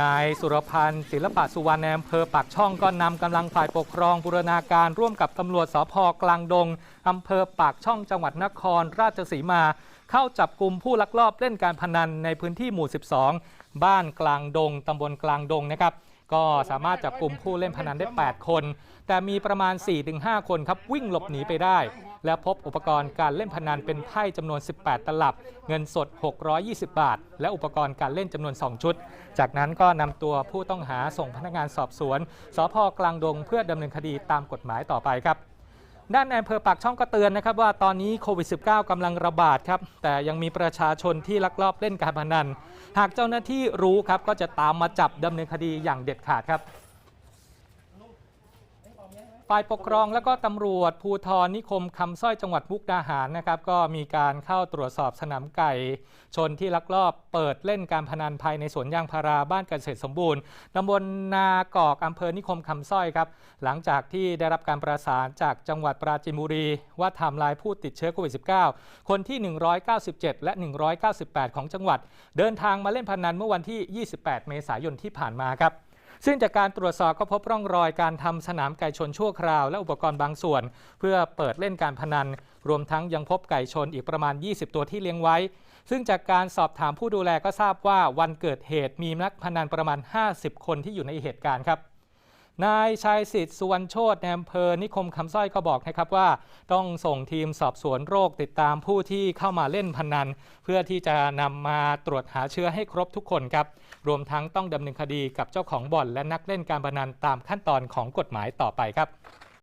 นายสุรพันธ์ศิลปะสุวรรณอำเภอปากช่องก็นำกำลังฝ่ายปกครองบูรณาการร่วมกับตำรวจสพกลางดงอำเภอปากช่องจังหวัดนครราชสีมา เข้าจับกลุ่มผู้ลักลอบเล่นการพนันในพื้นที่หมู่ 12 บ้านกลางดงตำบลกลางดงนะครับ ก็สามารถจับกลุ่มผู้เล่นพนันได้ 8 คน แต่มีประมาณ 4-5 คนครับวิ่งหลบหนีไปได้ และพบอุปกรณ์การเล่นพนันเป็นไพ่จำนวน 18 ตลับ เงินสด 620 บาท และอุปกรณ์การเล่นจำนวน 2 ชุด จากนั้นก็นำตัวผู้ต้องหาส่งพนักงานสอบสวน สพกลางดงเพื่อดำเนินคดีตามกฎหมายต่อไปครับ ด้านอำเภอปากช่องก็เตือนนะครับว่าตอนนี้โควิด -19 กำลังระบาดครับ แต่ยังมีประชาชนที่ลักลอบเล่นการพนัน หากเจ้าหน้าที่รู้ครับก็จะตามมาจับดำเนินคดีอย่างเด็ดขาดครับ ฝ่ายปกครองและก็ตำรวจภูธรนิคมคำสร้อยจังหวัดมุกดาหารนะครับ ก็มีการเข้าตรวจสอบสนามไก่ ชนที่ลักลอบเปิดเล่นการพนันภายในสวนยางพาราบ้านเกษตรสมบูรณ์ตำบลนากอกอำเภอนิคมคำสร้อยครับ หลังจากที่ได้รับการประสานจากจังหวัดปราจีนบุรี ว่าทม์ไลน์ผู้ติดเชื้อโควิด -19 คนที่ 197 และ 198 ของจังหวัด เดินทางมาเล่นพนันเมื่อวันที่ 28 เมษายนที่ผ่านมาครับ ซึ่งจากการตรวจสอบก็พบร่องรอยการทำสนามไก่ชนชั่วคราว และอุปกรณ์บางส่วน เพื่อเปิดเล่นการพนัน รวมทั้งยังพบไก่ชนอีกประมาณ 20 ตัวที่เลี้ยงไว้ ซึ่งจากการสอบถามผู้ดูแลก็ทราบว่าวันเกิดเหตุมีนักพนันประมาณ 50 คนที่อยู่ในเหตุการณ์ครับ นายชัยสิทธิ์สุวรรณโชตในอำเภอนิคมคำสร้อยก็บอกนะครับว่า ต้องส่งทีมสอบสวนโรคติดตามผู้ที่เข้ามาเล่นพนัน เพื่อที่จะนำมาตรวจหาเชื้อให้ครบทุกคนครับ รวมทั้งต้องดำเนินคดีกับเจ้าของบ่อนและนักเล่นการพนันตามขั้นตอนของกฎหมายต่อไปครับ